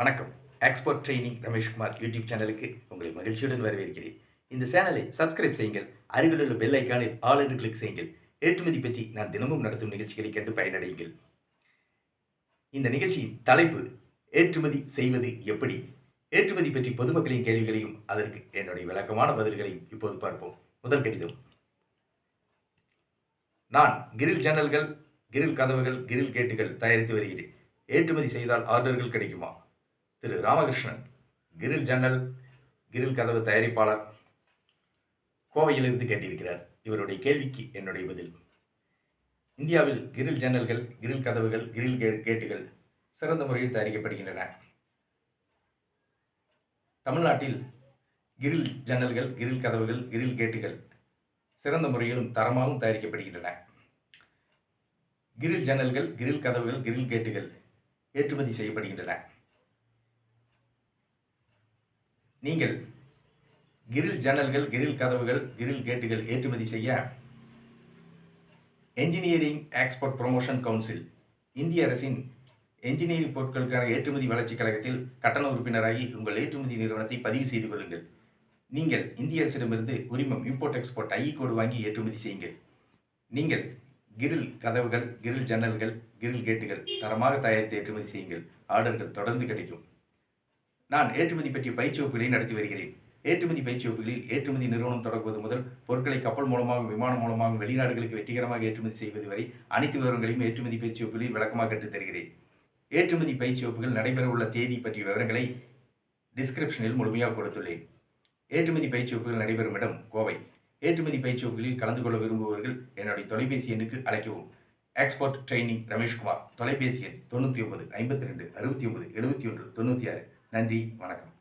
வணக்கம். Export training Rameshkumar YouTube சேனலுக்கு உங்களை மகிழ்ச்சியுடன் வரவேற்கிறேன். இந்த சேனலை சப்ஸ்கிரைப் செய்யுங்கள் அருகிலுள்ள பெல் ஐக்கானில் ஆல் என்று கிளிக் செய்யுங்கள். ஏற்றுமதி பற்றி நான் தினமும் நடத்தும் நிகழ்ச்சிகளை கண்டு பயனடையுங்கள். இந்த நிகழ்ச்சியின் தலைப்பு ஏற்றுமதி செய்வது எப்படி? ஏற்றுமதி பற்றி பொதுமக்களின் கேள்விகளையும் அதற்கு என்னுடைய விளக்கமான பதில்களையும் இப்போது பார்ப்போம். முதல் கடிதம். நான் கிரில் ஜன்னல்கள் கிரில் கதவுகள் கிரில் கேட்டுகள் தயாரித்து வருகிறேன். ஏற்றுமதி செய்தால் ஆர்டர்கள் கிடைக்குமா? திரு ராமகிருஷ்ணன் கிரில் ஜன்னல் கிரில் கதவு தயாரிப்பாளர் கோவையிலிருந்து கேட்டிருக்கிறார். இவருடைய கேள்விக்கு என்னுடைய பதில். இந்தியாவில் கிரில் ஜன்னல்கள் கிரில் கதவுகள் கிரில் கே- கேட்டுகள் சிறந்த முறையில் தயாரிக்கப்படுகின்றன. தமிழ்நாட்டில் கிரில் ஜன்னல்கள் கிரில் கதவுகள் கிரில் கேட்டுகள் சிறந்த முறையிலும் தரமாகவும் தயாரிக்கப்படுகின்றன. கிரில் ஜன்னல்கள் கிரில் கதவுகள் கிரில் கேட்டுகள் ஏற்றுமதி செய்யப்படுகின்றன. நீங்கள் கிரில் ஜன்னல்கள் கிரில் கதவுகள் கிரில் கேட்டுகள் ஏற்றுமதி செய்ய என்ஜினியரிங் எக்ஸ்போர்ட் ப்ரொமோஷன் கவுன்சில் இந்திய அரசின் என்ஜினியரிங் பொருட்களுக்கான ஏற்றுமதி வளர்ச்சிக் கழகத்தில் கட்டண உறுப்பினராகி உங்கள் ஏற்றுமதி நிறுவனத்தை பதிவு செய்து கொள்ளுங்கள். நீங்கள் இந்திய அரசிடமிருந்து உரிமம் இம்போர்ட் எக்ஸ்போர்ட் ஐ கோடு வாங்கி ஏற்றுமதி செய்யுங்கள். நீங்கள் கிரில் கதவுகள் கிரில் ஜன்னல்கள் கிரில் கேட்டுகள் தரமாக தயாரித்து ஏற்றுமதி செய்யுங்கள். ஆர்டர்கள் தொடர்ந்து கிடைக்கும். நான் ஏற்றுமதி பற்றிய பயிற்சி வகுப்புகளை நடத்தி வருகிறேன். ஏற்றுமதி பயிற்சி வகுப்புகளில் ஏற்றுமதி நிறுவனம் தொடங்குவது முதல் பொருட்களை கப்பல் மூலமாகவும் விமானம் மூலமாகவும் வெளிநாடுகளுக்கு வெற்றிகரமாக ஏற்றுமதி செய்வது வரை அனைத்து விவரங்களையும் ஏற்றுமதி பயிற்சி வகுப்புகளில் விளக்கமாக கற்றுத் தருகிறேன். ஏற்றுமதி பயிற்சி வகுப்புகள் நடைபெறவுள்ள தேதி பற்றிய விவரங்களை டிஸ்கிரிப்ஷனில் முழுமையாக கொடுத்துள்ளேன். ஏற்றுமதி பயிற்சி வகுப்புகள் நடைபெறும் இடம் கோவை. ஏற்றுமதி பயிற்சி வகுப்புகளில் கலந்து கொள்ள விரும்புபவர்கள் என்னுடைய தொலைபேசி எண்ணுக்கு அழைக்கவும். Export training Rameshkumar. தொலைபேசி எண் தொண்ணூற்றி ஒன்பது ஐம்பத்தி ரெண்டு அறுபத்தி ஒன்பது எழுபத்தி ஒன்று தொண்ணூற்றி ஆறு. நன்றி வணக்கம்.